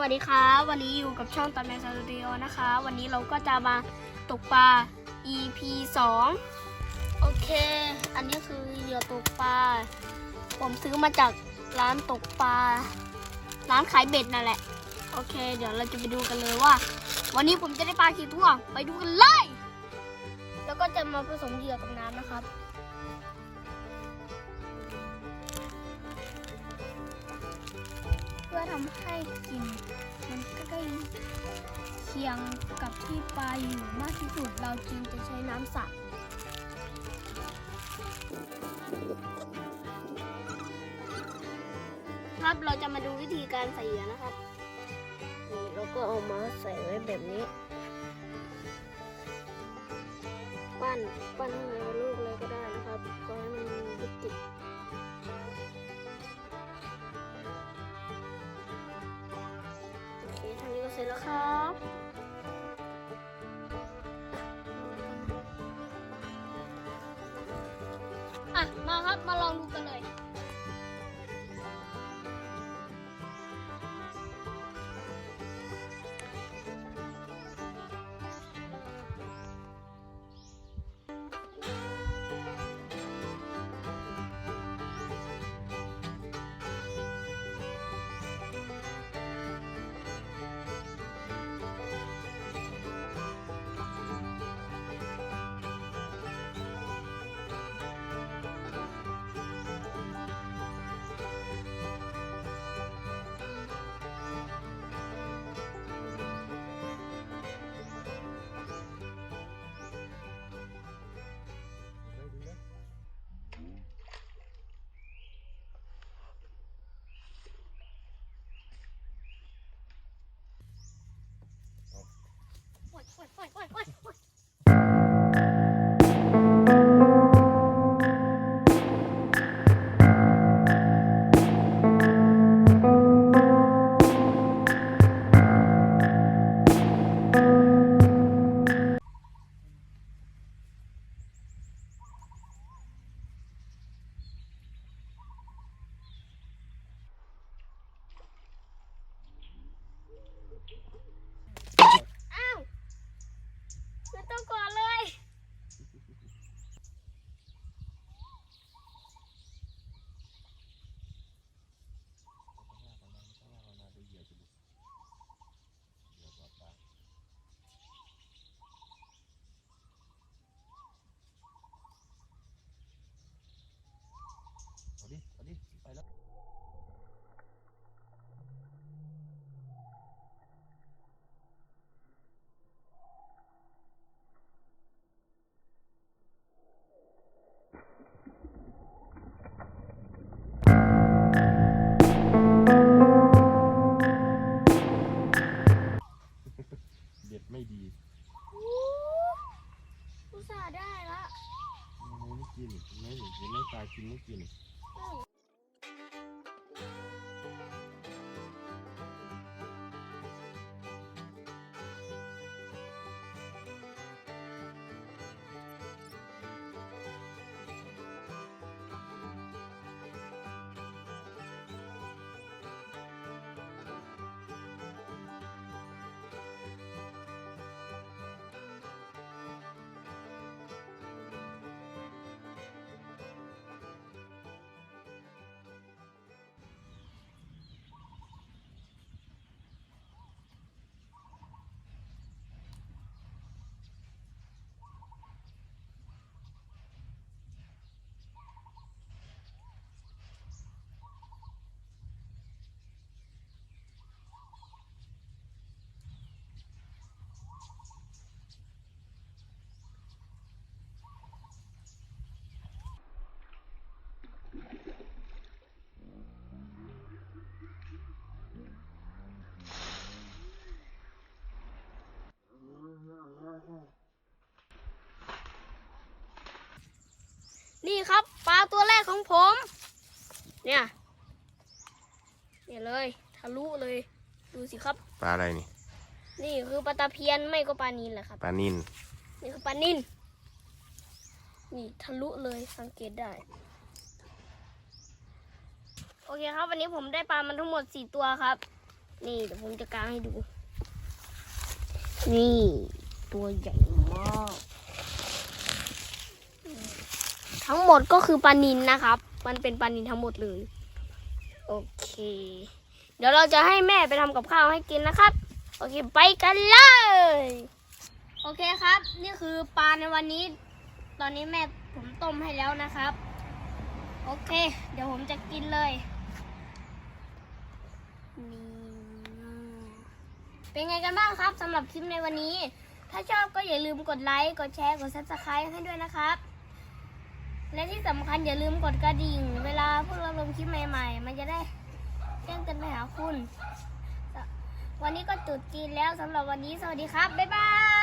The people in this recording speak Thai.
วัสดีครับวันนี้อยู่กับช่องตันแมนสตูดิโอนะคะ วันนี้เราก็จะมาตกปลา EP 2 โอเค อันนี้คือเหยื่อตกปลา ผมซื้อมาจากร้านตกปลา ร้านขายเบ็ดนั่นแหละ โอเค เดี๋ยวเราจะไปดูกันเลยว่า วันนี้ผมจะได้ปลากี่ตัว ไปดูกันเลย แล้วก็จะมาผสมเหยื่อกับน้ำนะครับ ทำให้กลิ่นมันใกล้เคียงกับที่ปลาอยู่มากที่สุด เราจึงจะใช้น้ำสระครับเราจะมาดูวิธีการใส่เหยื่อนะครับนี่เราก็เอามาใส่ไว้แบบนี้ ปั้นปั้นให้มัน ร็จแล้วครับอะมาครับมาลองดูกันเลย ไม่เห็นไม่ตายกินไม่กิน นี่ครับปลาตัวแรกของผม เนี่ย เนี่ยเลยทะลุเลย ดูสิครับ ปลาอะไรนี่ นี่คือปลาตะเพียนไม่ก็ปลานินแหละครับ ปลานินนี่คือปลานินนี่ทะลุเลยสังเกตได้ โอเคครับ วันนี้ผมได้ปลามันทั้งหมดสี่ตัวครับ นี่เดี๋ยวผมจะกางให้ดู นี่ ตัวใหญ่มาก ทั้งหมดก็คือปลานินนะครับ มันเป็นปลานินทั้งหมดเลย โอเค เดี๋ยวเราจะให้แม่ไปทำกับข้าวให้กินนะครับ โอเคไปกันเลย โอเคครับ นี่คือปลาในวันนี้ ตอนนี้แม่ผมต้มให้แล้วนะครับ โอเค เดี๋ยวผมจะกินเลยนี่เป็นไงกันบ้างครับสำหรับคลิปในวันนี้ ถ้าชอบก็อย่าลืมกดไลค์ กดแชร์ กด subscribe ให้ด้วยนะครับ และที่สำคัญอย่าลืมกดกระดิ่ง เวลาพวกเราลงคลิปใหม่ ๆ มันจะได้แจ้งเตือนไปหาคุณ วันนี้ก็จุดจีนแล้วสำหรับวันนี้สวัสดีครับ บ๊ายบาย